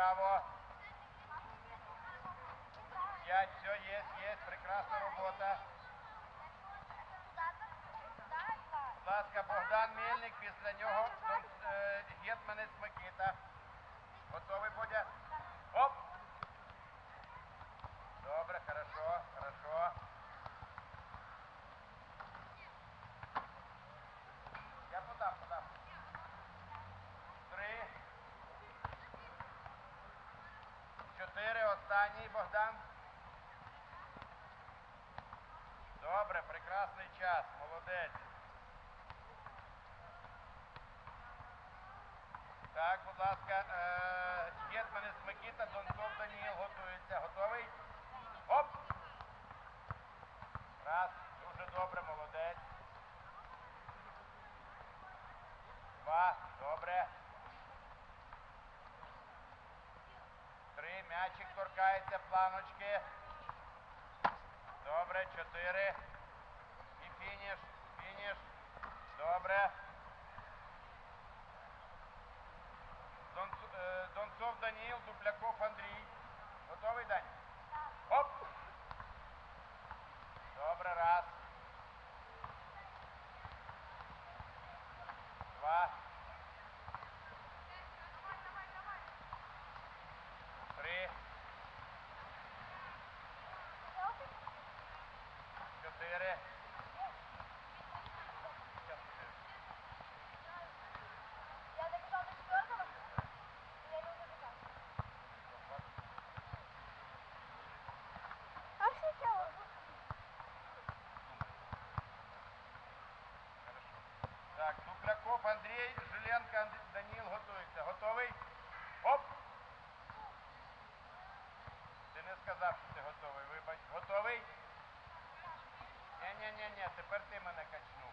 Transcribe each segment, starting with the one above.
Браво. П'ять, все, є, є, прекрасна робота. Будь ласка, Богдан Мельник, після нього е, Гетманець Микита. Готовий, Бодя? Оп! Добре, хорошо, хорошо. Я подам, подам. Три. Чотири, останній, Богдан. Добре, прекрасний час, молодець. Так, будь ласка, е, Гетманець Микита, Донцов Даніїл готується. Готовий? Оп! Раз, дуже добре, молодець. Два, добре. Три, м'ячик торкається, планочки. Добре, чотири. І фініш, фініш. Добре. Донцов Даніїл, Дупляков Андрій. Готовий, Дань? Оп! Добре, раз. Два. Три. Чотири. Щас подивимось. Я добежал до четвертого, и я не убежал. А что делать? Хорошо. Так, Дупляков Жиленко Даніл готується. Готовий? Оп! Ти не сказав, що ти готовий. Вибач. Готовий? Ні-ні-ні, тепер ти мене качнув.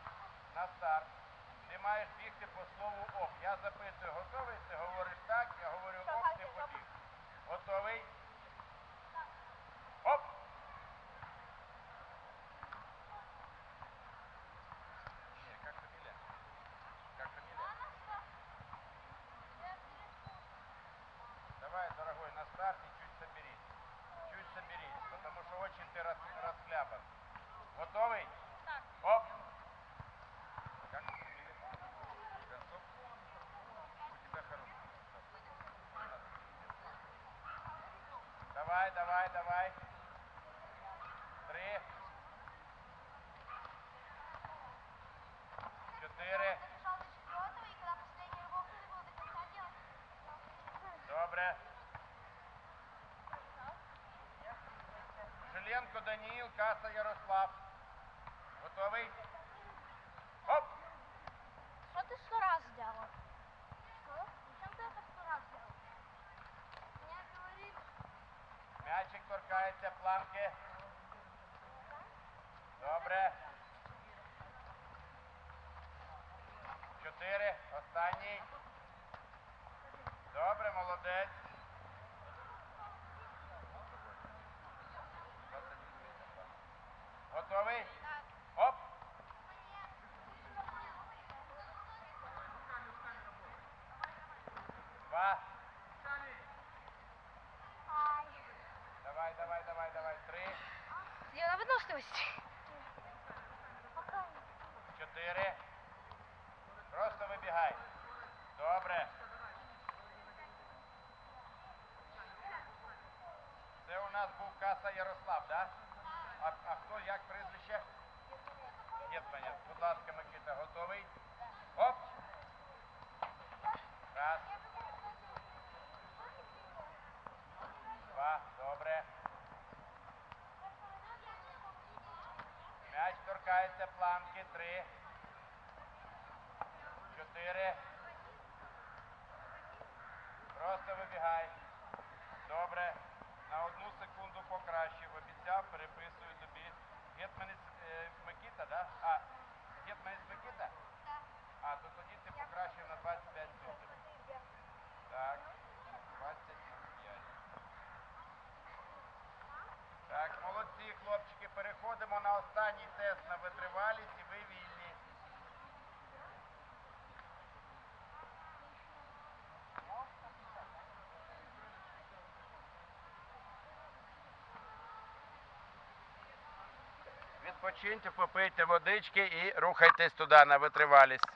На старт. Ти маєш бігти по слову оп. Я запитую, готовий? Ти говориш так, я говорю оп, ти побіг. Готовий? Давай, давай, давай. Три. Чотири. Я добежал до четвертого, и когда последний рывок надо было до конца делать. Добре. Жиленко Даніл, Каса Ярослав. Готовий? Торкається планки. Добре. Чотири. Останній. Добре, молодець. Готовий? так. Оп! Два. Ай. Давай, давай, давай. Три. Я на выносливости. Чотири. Просто вибігай. Добре. Це у нас був каса Ярослав, да? А, а хто як прізвище? Єтманя. Будь ласка, Микита, готовий? Оп! Раз. Два. Добре. М'яч торкається планки. Три. Чотири. Просто вибігай. Добре. На одну секунду покращив. Обіцяв, переписую тобі. Гетманець е, Микита, да? А, Гетманець Микита? А, то тоді ти покращив на 25 сотень. Так. 25. Так, молодці, хлопчики. Переходимо на останній тест на витривалість і ви вільні. Відпочиньте, попийте водички і рухайтесь туди на витривалість.